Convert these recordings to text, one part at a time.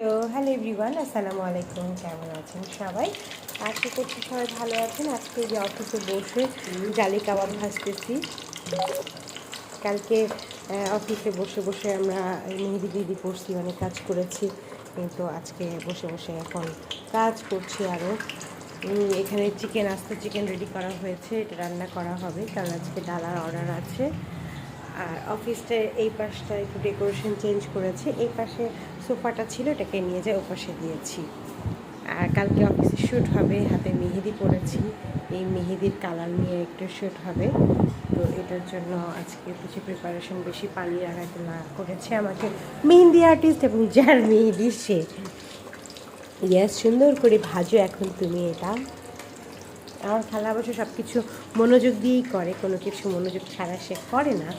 তো hello everyone, আসসালামু আলাইকুম। কেমন আছেন সবাই? আশা করছি সবাই ভালো আছেন। আজকে যে অফিসে বসে জালি কাবাব ভাজতেছি। কালকে অফিসে বসে বসে আমরা মেহেদি দিদি করছি, অনেক কাজ করেছি। কিন্তু আজকে বসে বসে এখন কাজ করছি আরও এখানে চিকেন, আস্ত চিকেন রেডি করা হয়েছে। এটা রান্না করা হবে, কারণ আজকে ডালার অর্ডার আছে। আর অফিসটা এই পাশটা একটু ডেকোরেশন চেঞ্জ করেছে, এই পাশে সোফাটা ছিল, এটাকে নিয়ে যায় ও পাশে দিয়েছি। আর কালকে অফিসে শ্যুট হবে, হাতে মেহেদি পরেছি, এই মেহেদির কালার নিয়ে একটু শ্যুট হবে। তো এটার জন্য আজকে কিছু প্রিপারেশন বেশি পালিয়ে রাখাতে না করেছে আমাকে মেহেন্দি আর্টিস্ট এবং যার মেহেদি সে। ইয়াস সুন্দর করে ভাজো এখন তুমি এটা। আমার খালা অবশ্য সব কিছু মনোযোগ দিয়েই করে, কোনো কিছু মনোযোগ ছাড়া সে করে না।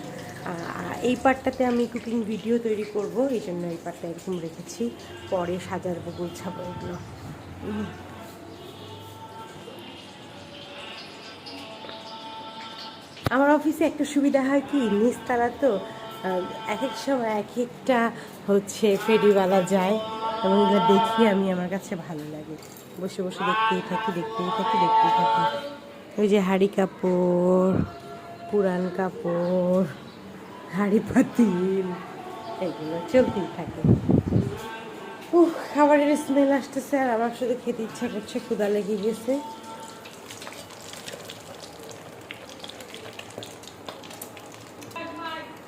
এই পার্টটাতে আমি কুকিং ভিডিও তৈরি করব, এই জন্য এই পার্টটা এরকম রেখেছি। পরে সাজাবো, গুছাবো এগুলো। আমার অফিসে একটা সুবিধা হয় কি নিচতলা তো এক এক সময় এক একটা হচ্ছে ফেরিওয়ালা যায়, এবং এগুলো দেখি আমি, আমার কাছে ভালো লাগে। বসে বসে দেখতেই থাকি দেখতেই থাকি দেখতেই থাকি। ওই যে হাড়ি কাপড়, পুরান কাপড়। হাড়ি পাতিল, এগুলো চলতেই থাকে। উহ, খাবারের স্মেল আসতেছে আর আমার শুধু খেতে ইচ্ছা করছে ক্ষুদা লেগে গেছে।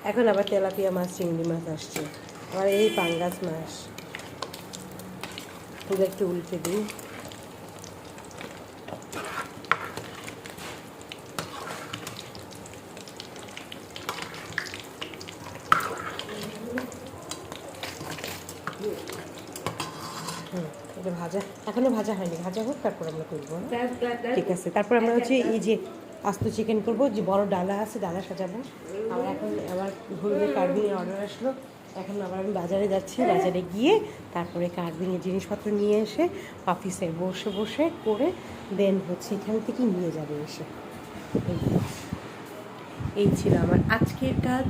এখন আবার তেলাপিয়া মাছ, চিংড়ি মাছ আসছে। আবার এই পাঙ্গাস মাছ। একটু উল্টে দিই। এটা ভাজা এখনও ভাজা হয়নি ভাজা হোক তারপর আমরা করব? ঠিক আছে তারপর আমরা হচ্ছে এই যে আস্ত চিকেন করব যে বড় ডালা আছে ডালা সাজাবো। আবার এখন আমার হলুদের কার্বিংয়ের অর্ডার আসলো। এখন আবার আমি বাজারে যাচ্ছি বাজারে গিয়ে তারপরে কার্বিংয়ের জিনিসপত্র নিয়ে এসে অফিসে বসে বসে করে দেন হচ্ছে এখান থেকে নিয়ে যাবে এসে। এই ছিল আমার আজকের কাজ।